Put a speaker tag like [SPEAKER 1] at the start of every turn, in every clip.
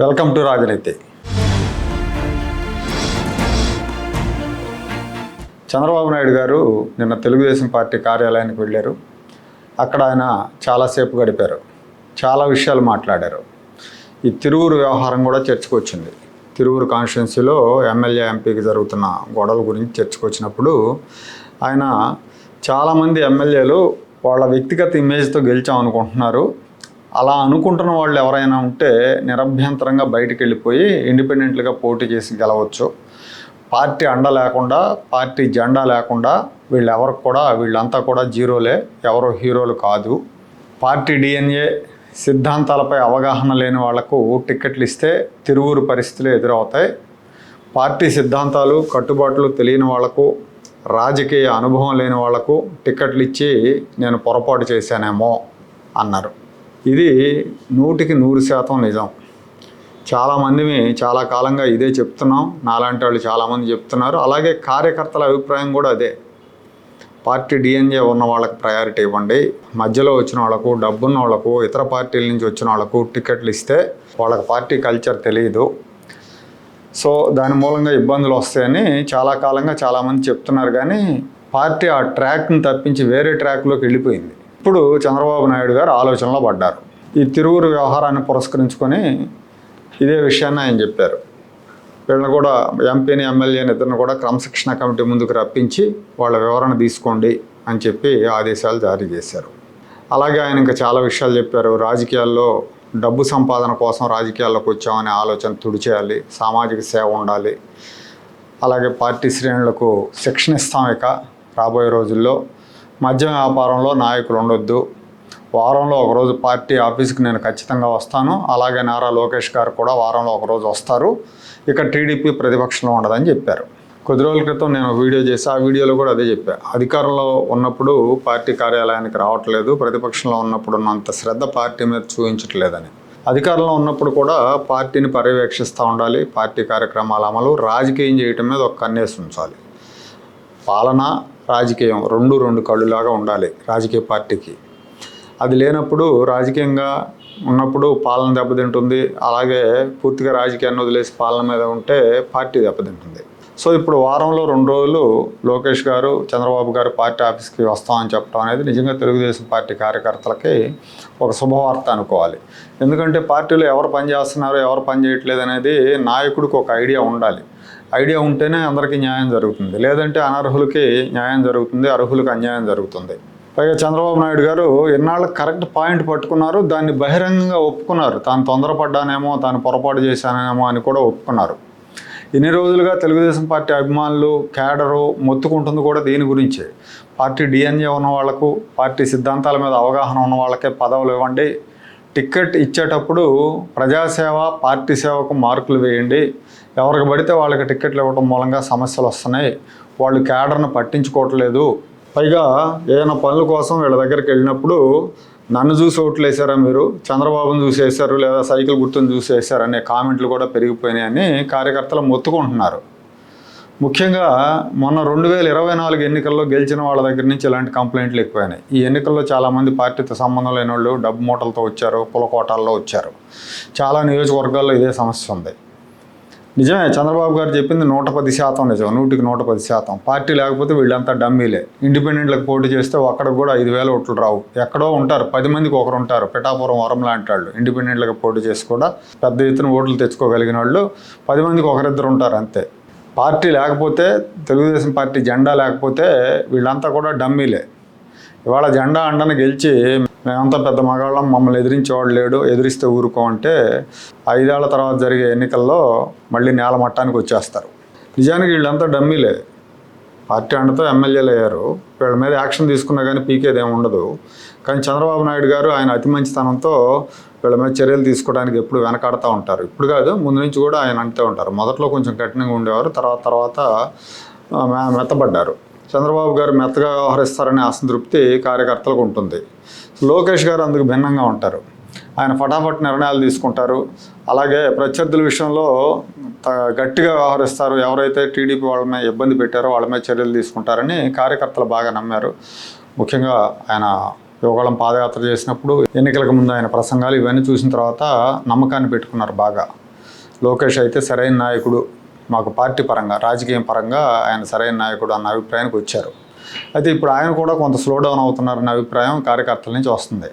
[SPEAKER 1] Welcome to రాజనీతి. చంద్రబాబు నాయుడు గారు నిన్న తెలుగుదేశం పార్టీ కార్యాలయానికి వెళ్ళారు. అక్కడ ఆయన చాలాసేపు గడిపారు. చాలా విషయాలు మాట్లాడారు. ఈ తిరువురు వ్యవహారం కూడా చర్చకొచ్చింది. తిరువురు కాన్స్టిట్యున్సీలో ఎమ్మెల్యే ఎంపీకి జరుగుతున్న గొడవల గురించి చర్చకొచ్చినప్పుడు ఆయన చాలామంది ఎమ్మెల్యేలు వాళ్ళ వ్యక్తిగత ఇమేజ్తో గెలిచాం అనుకుంటున్నారు అలా అనుకుంటున్న వాళ్ళు ఎవరైనా ఉంటే నిరభ్యంతరంగా బయటికి వెళ్ళిపోయి ఇండిపెండెంట్గా పోటీ చేసి గెలవచ్చు. పార్టీ అండ లేకుండా పార్టీ జెండా లేకుండా వీళ్ళు ఎవరికి కూడా వీళ్ళంతా కూడా జీరోలే ఎవరో హీరోలు కాదు. పార్టీ డిఎన్ఏ సిద్ధాంతాలపై అవగాహన లేని వాళ్ళకు టిక్కెట్లు ఇస్తే తిరువురు పరిస్థితులు ఎదురవుతాయి. పార్టీ సిద్ధాంతాలు కట్టుబాట్లు తెలియని వాళ్ళకు రాజకీయ అనుభవం లేని వాళ్ళకు టిక్కెట్లు ఇచ్చి నేను పొరపాటు చేశానేమో అన్నారు. ఇది నూటికి నూరు శాతం నిజం. చాలామంది చాలా కాలంగా ఇదే చెప్తున్నాం. నాలాంటి వాళ్ళు చాలామంది చెప్తున్నారు. అలాగే కార్యకర్తల అభిప్రాయం కూడా అదే. పార్టీ డిఎన్ఏ ఉన్న వాళ్ళకి ప్రయారిటీ ఇవ్వండి. మధ్యలో వచ్చిన వాళ్ళకు డబ్బున్న వాళ్ళకు ఇతర పార్టీల నుంచి వచ్చిన వాళ్ళకు టికెట్లు ఇస్తే వాళ్ళకి పార్టీ కల్చర్ తెలియదు. సో దాని మూలంగా ఇబ్బందులు వస్తాయని చాలా కాలంగా చాలామంది చెప్తున్నారు. కానీ పార్టీ ఆ ట్రాక్ని తప్పించి వేరే ట్రాక్లోకి వెళ్ళిపోయింది. ఇప్పుడు చంద్రబాబు నాయుడు గారు ఆలోచనలో పడ్డారు. ఈ తిరువురు వ్యవహారాన్ని పురస్కరించుకొని ఇదే విషయాన్ని ఆయన చెప్పారు. వీళ్ళని కూడా ఎంపీని ఎమ్మెల్యేని ఇద్దరిని కూడా క్రమశిక్షణ కమిటీ ముందుకు రప్పించి వాళ్ళ వివరణ తీసుకోండి అని చెప్పి ఆదేశాలు జారీ చేశారు. అలాగే ఆయన ఇంకా చాలా విషయాలు చెప్పారు. రాజకీయాల్లో డబ్బు సంపాదన కోసం రాజకీయాల్లోకి వచ్చామనే ఆలోచన తుడిచేయాలి. సామాజిక సేవ ఉండాలి. అలాగే పార్టీ శ్రేణులకు శిక్షణ ఇస్తాం ఇక రాబోయే రోజుల్లో. మద్యం వ్యాపారంలో నాయకులు ఉండొద్దు. వారంలో ఒకరోజు పార్టీ ఆఫీస్కి నేను ఖచ్చితంగా వస్తాను. అలాగే నారా లోకేష్ గారు కూడా వారంలో ఒకరోజు వస్తారు. ఇక టీడీపీ ప్రతిపక్షంలో ఉండదని చెప్పారు. కొద్ది రోజుల క్రితం నేను వీడియో చేసి ఆ వీడియోలో కూడా అదే చెప్పాను అధికారంలో ఉన్నప్పుడు పార్టీ కార్యాలయానికి రావట్లేదు. ప్రతిపక్షంలో ఉన్నప్పుడు ఉన్నంత శ్రద్ధ పార్టీ మీద చూపించట్లేదని. అధికారంలో ఉన్నప్పుడు కూడా పార్టీని పర్యవేక్షిస్తూ ఉండాలి. పార్టీ కార్యక్రమాల అమలు రాజకీయం చేయటం మీద ఒక కన్నేసి ఉంచాలి. పాలన రాజకీయం రెండు రెండు కళ్ళులాగా ఉండాలి రాజకీయ పార్టీకి. అది లేనప్పుడు రాజకీయంగా ఉన్నప్పుడు పాలన దెబ్బతింటుంది అలాగే పూర్తిగా రాజకీయాన్ని వదిలేసి పాలన మీద ఉంటే పార్టీ దెబ్బతింటుంది. సో ఇప్పుడు వారంలో రెండు రోజులు లోకేష్ గారు చంద్రబాబు గారు పార్టీ ఆఫీస్కి వస్తామని చెప్పడం అనేది నిజంగా తెలుగుదేశం పార్టీ కార్యకర్తలకి ఒక శుభవార్త అనుకోవాలి. ఎందుకంటే పార్టీలో ఎవరు పనిచేస్తున్నారు ఎవరు పని చేయట్లేదు అనేది నాయకుడికి ఒక ఐడియా ఉండాలి. ఐడియా ఉంటేనే అందరికీ న్యాయం జరుగుతుంది. లేదంటే అనర్హులకి న్యాయం జరుగుతుంది అర్హులకు అన్యాయం జరుగుతుంది. పైగా చంద్రబాబు నాయుడు గారు ఎన్నాళ్ళు కరెక్ట్ పాయింట్ పట్టుకున్నారు దాన్ని బహిరంగంగా ఒప్పుకున్నారు. తాను తొందరపడ్డానేమో తాను పొరపాటు చేశానేమో అని కూడా ఒప్పుకున్నారు. ఇన్ని రోజులుగా తెలుగుదేశం పార్టీ అభిమానులు క్యాడరు మొత్తుకుంటుంది కూడా దీని గురించే. పార్టీ డిఎన్ఏ ఉన్న వాళ్ళకు పార్టీ సిద్ధాంతాల మీద అవగాహన ఉన్న వాళ్ళకే పదవులు ఇవ్వండి. టికెట్ ఇచ్చేటప్పుడు ప్రజాసేవ పార్టీ సేవకు మార్కులు వేయండి. ఎవరికి పడితే వాళ్ళకి టికెట్లు ఇవ్వడం మూలంగా సమస్యలు వస్తున్నాయి. వాళ్ళు క్యాడర్ను పట్టించుకోవట్లేదు. పైగా ఏదైనా పనుల కోసం వీళ్ళ దగ్గరికి వెళ్ళినప్పుడు నన్ను చూసి ఓట్లు వేసారా మీరు? చంద్రబాబును చూసి వేశారు లేదా సైకిల్ గుర్తును చూసి వేశారు అనే కామెంట్లు కూడా పెరిగిపోయినాయని కార్యకర్తలు మొత్తుకుంటున్నారు. ముఖ్యంగా మొన్న రెండు వేల ఇరవై నాలుగు ఎన్నికల్లో గెలిచిన వాళ్ళ దగ్గర నుంచి ఇలాంటి కంప్లైంట్లు ఎక్కువైనాయి. ఈ ఎన్నికల్లో చాలామంది పార్టీతో సంబంధం లేని వాళ్ళు డబ్బు మూటలతో వచ్చారు పులకోటాల్లో వచ్చారు. చాలా నియోజకవర్గాల్లో ఇదే సమస్య ఉంది. నిజమే చంద్రబాబు గారు చెప్పింది నూట పది శాతం నిజం నూటికి నూట పది శాతం. పార్టీ లేకపోతే వీళ్ళంతా డమ్మీలే. ఇండిపెండెంట్లకు పోటీ చేస్తే ఒక్కడికి కూడా ఐదు వేల ఓట్లు రావు. ఎక్కడో ఉంటారు పది మందికి ఒకరు ఉంటారు పిఠాపురం వరం లాంటి వాళ్ళు ఇండిపెండెంట్లకు పోటీ చేసి కూడా పెద్ద ఎత్తున ఓట్లు తెచ్చుకోగలిగిన వాళ్ళు పది మందికి ఒకరిద్దరు ఉంటారు అంతే. పార్టీ లేకపోతే తెలుగుదేశం పార్టీ జెండా లేకపోతే వీళ్ళంతా కూడా డమ్మీలే. ఇవాళ జెండా అండను గెలిచి మేమంతా పెద్ద మగాళ్ళం మమ్మల్ని ఎదిరించేవాడు లేడు ఎదిరిస్తే ఊరుకో అంటే ఐదేళ్ళ తర్వాత జరిగే ఎన్నికల్లో మళ్ళీ నేల మట్టానికి వచ్చేస్తారు. నిజానికి వీళ్ళంతా డమ్మీలే. పార్టీ అండతో ఎమ్మెల్యేలు అయ్యారు. వీళ్ళ మీద యాక్షన్ తీసుకున్నా కానీ పీకేది ఏమి ఉండదు. కానీ చంద్రబాబు నాయుడు గారు ఆయన అతి మంచితనంతో వీళ్ళ మీద చర్యలు తీసుకోవడానికి ఎప్పుడు వెనకాడుతూ ఉంటారు. ఇప్పుడు కాదు ముందు నుంచి కూడా ఆయన అంటూ ఉంటారు. మొదట్లో కొంచెం కఠినంగా ఉండేవారు తర్వాత తర్వాత మె- మెత్తబడ్డారు. చంద్రబాబు గారు మెత్తగా వ్యవహరిస్తారనే అసంతృప్తి కార్యకర్తలకు ఉంటుంది. లోకేష్ గారు అందుకు భిన్నంగా ఉంటారు. ఆయన ఫటాఫట్ నిర్ణయాలు తీసుకుంటారు. అలాగే ప్రత్యర్థుల విషయంలో త- గట్టిగా వ్యవహరిస్తారు. ఎవరైతే టీడీపీ వాళ్ళ మీద ఇబ్బంది పెట్టారో వాళ్ళ మీద చర్యలు తీసుకుంటారని కార్యకర్తలు బాగా నమ్మారు. ముఖ్యంగా ఆయన యువగళం పాదయాత్ర చేసినప్పుడు ఎన్నికలకు ముందు ఆయన ప్రసంగాలు ఇవన్నీ చూసిన తర్వాత నమ్మకాన్ని పెట్టుకున్నారు బాగా. లోకేష్ అయితే సరైన నాయకుడు. మాకు పార్టీ పరంగా రాజకీయం పరంగా ఆయన సరైన నాయకుడు అన్న అభిప్రాయానికి వచ్చారు. అయితే ఇప్పుడు ఆయన కూడా కొంత స్లో డౌన్ అవుతున్నారన్న అభిప్రాయం కార్యకర్తల నుంచి వస్తుంది.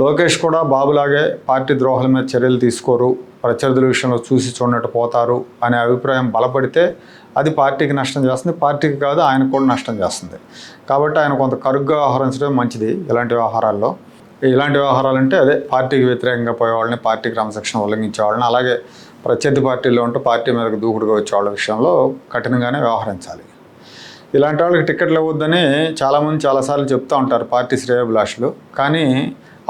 [SPEAKER 1] లోకేష్ కూడా బాబులాగే పార్టీ ద్రోహాల మీద చర్యలు తీసుకోరు ప్రత్యర్థుల విషయంలో చూసి చూడనట్టు పోతారు అనే అభిప్రాయం బలపడితే అది పార్టీకి నష్టం చేస్తుంది పార్టీకి కాదు ఆయనకు కూడా నష్టం చేస్తుంది. కాబట్టి ఆయన కొంత కరుగ్గా వ్యవహరించడం మంచిది ఇలాంటి వ్యవహారాల్లో. ఇలాంటి వ్యవహారాలు అంటే అదే పార్టీకి వ్యతిరేకంగా పోయేవాళ్ళని పార్టీ క్రమశిక్షణ ఉల్లంఘించే వాళ్ళని అలాగే ప్రత్యర్థి పార్టీలో ఉంటూ పార్టీ మీదకు దూకుడుగా వచ్చే వాళ్ళ విషయంలో కఠినంగానే వ్యవహరించాలి. ఇలాంటి వాళ్ళకి టికెట్లు ఇవ్వద్దని చాలామంది చాలాసార్లు చెప్తూ ఉంటారు పార్టీ శ్రేయభిలాషులు. కానీ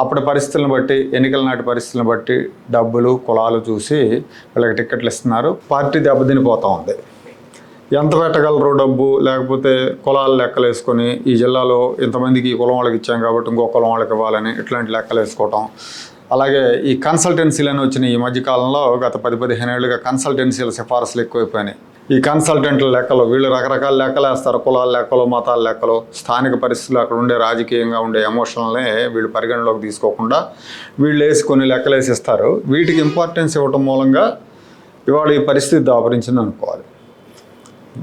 [SPEAKER 1] అప్పటి పరిస్థితులను బట్టి ఎన్నికల నాటి పరిస్థితులను బట్టి డబ్బులు కులాలు చూసి వీళ్ళకి టికెట్లు ఇస్తున్నారు. పార్టీ దెబ్బతినిపోతూ ఉంది. ఎంత పెట్టగలరు డబ్బు? లేకపోతే కులాలు లెక్కలు వేసుకొని ఈ జిల్లాలో ఇంతమందికి ఈ కులం వాళ్ళకి ఇచ్చాం కాబట్టి ఇంకో కులం వాళ్ళకి ఇవ్వాలని ఇట్లాంటి లెక్కలు వేసుకోవటం అలాగే ఈ కన్సల్టెన్సీలను వచ్చిన ఈ మధ్యకాలంలో గత పది పదిహేను ఏళ్ళుగా కన్సల్టెన్సీల సిఫారసులు ఎక్కువైపోయినాయి. ఈ కన్సల్టెంట్ల లెక్కలు వీళ్ళు రకరకాల లెక్కలు వేస్తారు. కులాల లెక్కలు మతాల లెక్కలు స్థానిక పరిస్థితులు అక్కడ ఉండే రాజకీయంగా ఉండే ఎమోషనల్ని వీళ్ళు పరిగణలోకి తీసుకోకుండా వీళ్ళు వేసి కొన్ని లెక్కలు వేసి ఇస్తారు వీటికి ఇంపార్టెన్స్ ఇవ్వటం మూలంగా ఇవాళ ఈ పరిస్థితి దాపరించింది అనుకోవాలి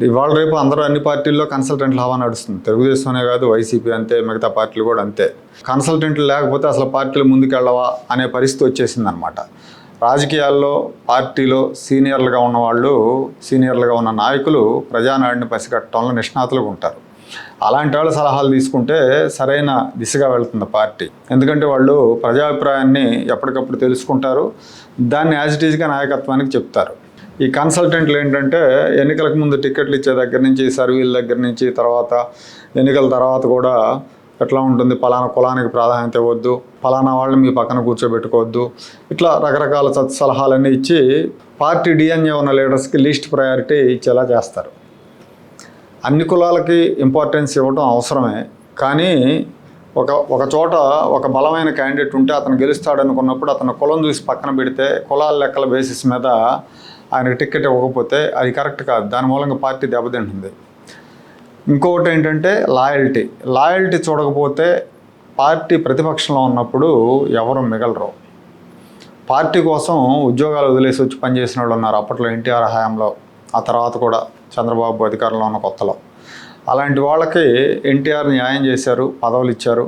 [SPEAKER 1] ఇవాళ రేపు అందరూ అన్ని పార్టీల్లో కన్సల్టెంట్లు హవా నడుస్తుంది. తెలుగుదేశం అనే కాదు వైసీపీ అంతే మిగతా పార్టీలు కూడా అంతే. కన్సల్టెంట్లు లేకపోతే అసలు పార్టీలు ముందుకెళ్ళవా అనే పరిస్థితి వచ్చేసింది అనమాట రాజకీయాల్లో పార్టీలో సీనియర్లుగా ఉన్న వాళ్ళు సీనియర్లుగా ఉన్న నాయకులు ప్రజానాడిని పసిగట్టడంలో నిష్ణాతులుగా ఉంటారు. అలాంటి వాళ్ళ సలహాలు తీసుకుంటే సరైన దిశగా వెళ్తుంది పార్టీ. ఎందుకంటే వాళ్ళు ప్రజాభిప్రాయాన్ని ఎప్పటికప్పుడు తెలుసుకుంటారు. దాన్ని యాజ్ ఇట్ ఈజ్గా నాయకత్వానికి చెప్తారు. ఈ కన్సల్టెంట్లు ఏంటంటే ఎన్నికలకు ముందు టికెట్లు ఇచ్చే దగ్గర నుంచి సర్వీల దగ్గర నుంచి తర్వాత ఎన్నికల తర్వాత కూడా ఎట్లా ఉంటుంది పలానా కులానికి ప్రాధాన్యత ఇవ్వద్దు పలానా వాళ్ళని మీ పక్కన కూర్చోబెట్టుకోవద్దు ఇట్లా రకరకాల సలహాలన్నీ ఇచ్చి పార్టీ డిఎన్ఏ ఉన్న లీడర్స్కి లీస్ట్ ప్రయారిటీ ఇచ్చేలా చేస్తారు. అన్ని కులాలకి ఇంపార్టెన్స్ ఇవ్వడం అవసరమే కానీ ఒక ఒక చోట ఒక బలమైన క్యాండిడేట్ ఉంటే అతను గెలుస్తాడనుకున్నప్పుడు అతను కులం చూసి పక్కన పెడితే కులాల లెక్కల బేసిస్ మీద ఆయనకు టికెట్ ఇవ్వకపోతే అది కరెక్ట్ కాదు. దాని మూలంగా పార్టీ దెబ్బతింటుంది. ఇంకొకటి ఏంటంటే లాయల్టీ. లాయల్టీ చూడకపోతే పార్టీ ప్రతిపక్షంలో ఉన్నప్పుడు ఎవరు మిగలరు. పార్టీ కోసం ఉద్యోగాలు వదిలేసి వచ్చి పనిచేసిన వాళ్ళు ఉన్నారు. అప్పట్లో ఎన్టీఆర్ హయాంలో ఆ తర్వాత కూడా చంద్రబాబు అధికారంలో ఉన్న కొత్తలో. అలాంటి వాళ్ళకి ఎన్టీఆర్ న్యాయం చేశారు పదవులు ఇచ్చారు.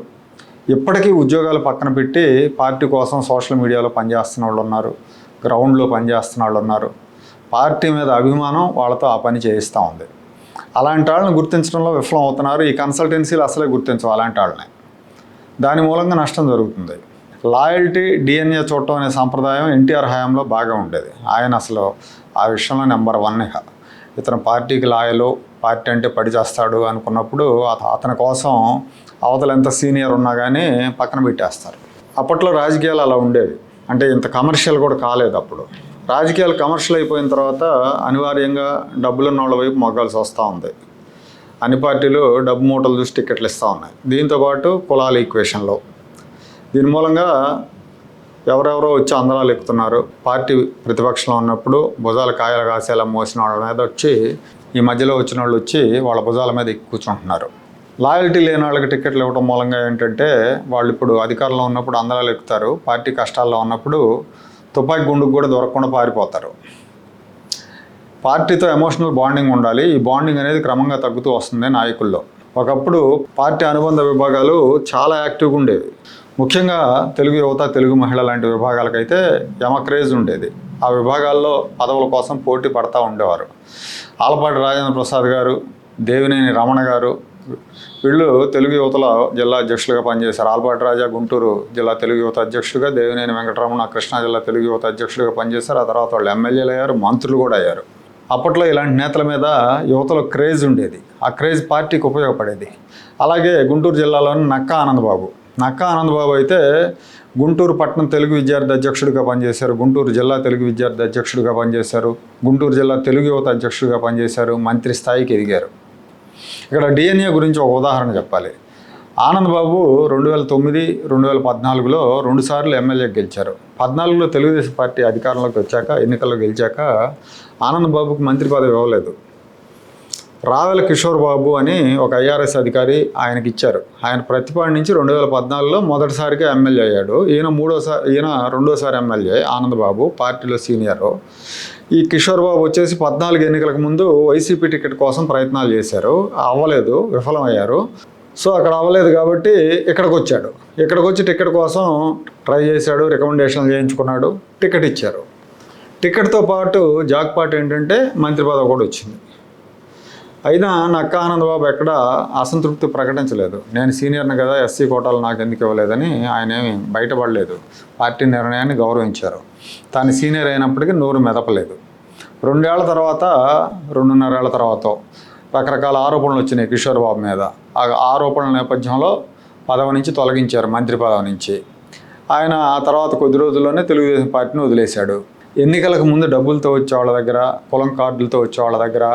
[SPEAKER 1] ఇప్పటికీ ఉద్యోగాలు పక్కన పెట్టి పార్టీ కోసం సోషల్ మీడియాలో పనిచేస్తున్న వాళ్ళు ఉన్నారు. గ్రౌండ్లో పనిచేస్తున్న వాళ్ళు ఉన్నారు. పార్టీ మీద అభిమానం వాళ్ళతో ఆ పని చేయిస్తూ ఉంది. అలాంటి వాళ్ళని గుర్తించడంలో విఫలం అవుతున్నారు. ఈ కన్సల్టెన్సీలు అసలే గుర్తించవు అలాంటి వాళ్ళని. దాని మూలంగా నష్టం జరుగుతుంది. లాయల్టీ డిఎన్ఏ చూడటం అనే సాంప్రదాయం ఎన్టీఆర్ హయాంలో బాగా ఉండేది. ఆయన అసలు ఆ విషయంలో నెంబర్ వన్ ఇక ఇతను పార్టీకి లాయలు పార్టీ అంటే పడి చేస్తాడు అనుకున్నప్పుడు అతని కోసం అవతల ఎంత సీనియర్ ఉన్నా కానీ పక్కన పెట్టేస్తారు. అప్పట్లో రాజకీయాలు అలా ఉండేవి. అంటే ఇంత కమర్షియల్ కూడా కాలేదు అప్పుడు. రాజకీయాలు కమర్షియల్ అయిపోయిన తర్వాత అనివార్యంగా డబ్బులున్న వాళ్ళ వైపు మొగ్గాల్సి వస్తూ ఉంది. అన్ని పార్టీలు డబ్బు మూటలు చూసి టికెట్లు ఇస్తూ ఉన్నాయి. దీంతోపాటు కులాల ఈక్వేషన్లో దీని మూలంగా ఎవరెవరో వచ్చి అందరాలు ఎక్కుతున్నారు. పార్టీ ప్రతిపక్షంలో ఉన్నప్పుడు భుజాల కాయలు కాసేలా మోసిన వాళ్ళ మీద వచ్చి ఈ మధ్యలో వచ్చిన వాళ్ళు వచ్చి వాళ్ళ భుజాల మీద ఎక్కి కూర్చుంటున్నారు. లాయల్టీ లేని వాళ్ళకి టికెట్లు ఇవ్వడం మూలంగా ఏంటంటే వాళ్ళు ఇప్పుడు అధికారంలో ఉన్నప్పుడు అందరాలు ఎక్కుతారు. పార్టీ కష్టాల్లో ఉన్నప్పుడు తుపాకీ గుండుకు కూడా దొరకకుండా పారిపోతారు. పార్టీతో ఎమోషనల్ బాండింగ్ ఉండాలి. ఈ బాండింగ్ అనేది క్రమంగా తగ్గుతూ వస్తుంది నాయకుల్లో. ఒకప్పుడు పార్టీ అనుబంధ విభాగాలు చాలా యాక్టివ్గా ఉండేవి. ముఖ్యంగా తెలుగు యువత తెలుగు మహిళ లాంటి విభాగాలకైతే యమక్రేజ్ ఉండేది. ఆ విభాగాల్లో పదవుల కోసం పోటీ పడతా ఉండేవారు. ఆలపాటి రాజేంద్ర ప్రసాద్ గారు దేవినేని రమణ గారు వీళ్ళు తెలుగు యువతల జిల్లా అధ్యక్షులుగా పనిచేశారు. ఆల్పాటి రాజా గుంటూరు జిల్లా తెలుగు యువత అధ్యక్షుడిగా దేవినేని వెంకటరమణ కృష్ణా జిల్లా తెలుగు యువత అధ్యక్షుడిగా పనిచేశారు. ఆ తర్వాత వాళ్ళు ఎమ్మెల్యేలు అయ్యారు మంత్రులు కూడా అయ్యారు. అప్పట్లో ఇలాంటి నేతల మీద యువతలో క్రేజ్ ఉండేది. ఆ క్రేజ్ పార్టీకి ఉపయోగపడేది. అలాగే గుంటూరు జిల్లాలోని నక్కా ఆనందబాబు. నక్కా ఆనందబాబు అయితే గుంటూరు పట్టణం తెలుగు విద్యార్థి అధ్యక్షుడిగా పనిచేశారు. గుంటూరు జిల్లా తెలుగు విద్యార్థి అధ్యక్షుడిగా పనిచేశారు. గుంటూరు జిల్లా తెలుగు యువత అధ్యక్షుడిగా పనిచేశారు. మంత్రి స్థాయికి ఎదిగారు. ఇక్కడ డిఎన్ఏ గురించి ఒక ఉదాహరణ చెప్పాలి. ఆనంద్ బాబు రెండు వేల తొమ్మిది రెండు వేల పద్నాలుగులో రెండుసార్లు ఎమ్మెల్యే గెలిచారు. పద్నాలుగులో తెలుగుదేశం పార్టీ అధికారంలోకి వచ్చాక ఎన్నికల్లో గెలిచాక ఆనంద్ బాబుకు మంత్రి పదవి ఇవ్వలేదు. రావెల కిషోర్ బాబు అని ఒక ఐఆర్ఎస్ అధికారి ఆయనకి ఇచ్చారు. ఆయన ప్రతిపాడు నుంచి రెండు వేల పద్నాలుగులో మొదటిసారిగా ఎమ్మెల్యే అయ్యాడు. ఈయన మూడోసారి ఈయన రెండోసారి ఎమ్మెల్యే ఆనందబాబు పార్టీలో సీనియరు. ఈ కిషోర్ బాబు వచ్చేసి పద్నాలుగు ఎన్నికలకు ముందు వైసీపీ టికెట్ కోసం ప్రయత్నాలు చేశారు. అవ్వలేదు విఫలమయ్యారు. సో అక్కడ అవ్వలేదు కాబట్టి ఇక్కడికి వచ్చాడు. ఇక్కడికి వచ్చి టికెట్ కోసం ట్రై చేశాడు రికమెండేషన్లు చేయించుకున్నాడు టికెట్ ఇచ్చారు. టికెట్తో పాటు జాక్పాట్ ఏంటంటే మంత్రి పదవి కూడా వచ్చింది. అయినా నక్క ఆనందబాబు ఎక్కడ అసంతృప్తి ప్రకటించలేదు. నేను సీనియర్ని కదా ఎస్సీ కోటాలు నాకు ఎందుకు ఇవ్వలేదని ఆయన ఏమి బయటపడలేదు. పార్టీ నిర్ణయాన్ని గౌరవించారు. తాను సీనియర్ అయినప్పటికీ నోరు మెదపలేదు. రెండేళ్ళ తర్వాత రెండున్నరేళ్ళ తర్వాత రకరకాల ఆరోపణలు వచ్చినాయి కిషోర్ బాబు మీద. ఆ ఆరోపణల నేపథ్యంలో పదవి నుంచి తొలగించారు మంత్రి పదవి నుంచి. ఆయన ఆ తర్వాత కొద్ది రోజుల్లోనే తెలుగుదేశం పార్టీని వదిలేశాడు. ఎన్నికలకు ముందు డబ్బులతో వచ్చే వాళ్ళ దగ్గర పొలం కార్డులతో వచ్చే వాళ్ళ దగ్గర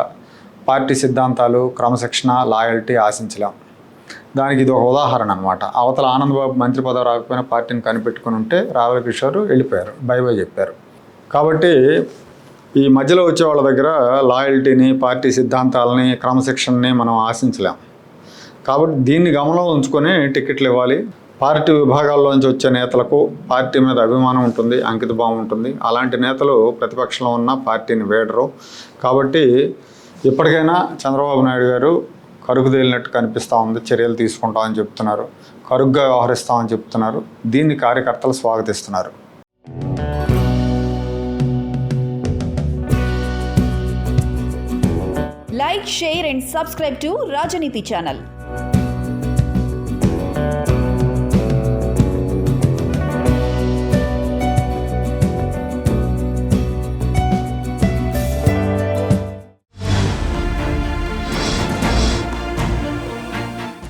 [SPEAKER 1] పార్టీ సిద్ధాంతాలు క్రమశిక్షణ లాయల్టీ ఆశించలేం. దానికి ఇది ఒక ఉదాహరణ అనమాట అవతల ఆనందబాబు మంత్రి పదవి రాకపోయినా పార్టీని కనిపెట్టుకుని ఉంటే రావుల కిషోర్ వెళ్ళిపోయారు. బై బై చెప్పారు. కాబట్టి ఈ మధ్యలో వచ్చే వాళ్ళ దగ్గర లాయల్టీని పార్టీ సిద్ధాంతాలని క్రమశిక్షణని మనం ఆశించలేం. కాబట్టి దీన్ని గమనంలో ఉంచుకొని టికెట్లు ఇవ్వాలి. పార్టీ విభాగాల్లోంచి వచ్చే నేతలకు పార్టీ మీద అభిమానం ఉంటుంది అంకితభావం ఉంటుంది. అలాంటి నేతలు ప్రతిపక్షంలో ఉన్న పార్టీని వేడరు. కాబట్టి ఇప్పటికైనా చంద్రబాబు నాయుడు గారు కరుగుదేలినట్టు కనిపిస్తూ ఉంది చర్యలు తీసుకుంటామని చెప్తున్నారు కరుగ్గా వ్యవహరిస్తామని చెప్తున్నారు దీన్ని కార్యకర్తలు స్వాగతిస్తున్నారు.
[SPEAKER 2] Like share and subscribe to Rajaneeti channel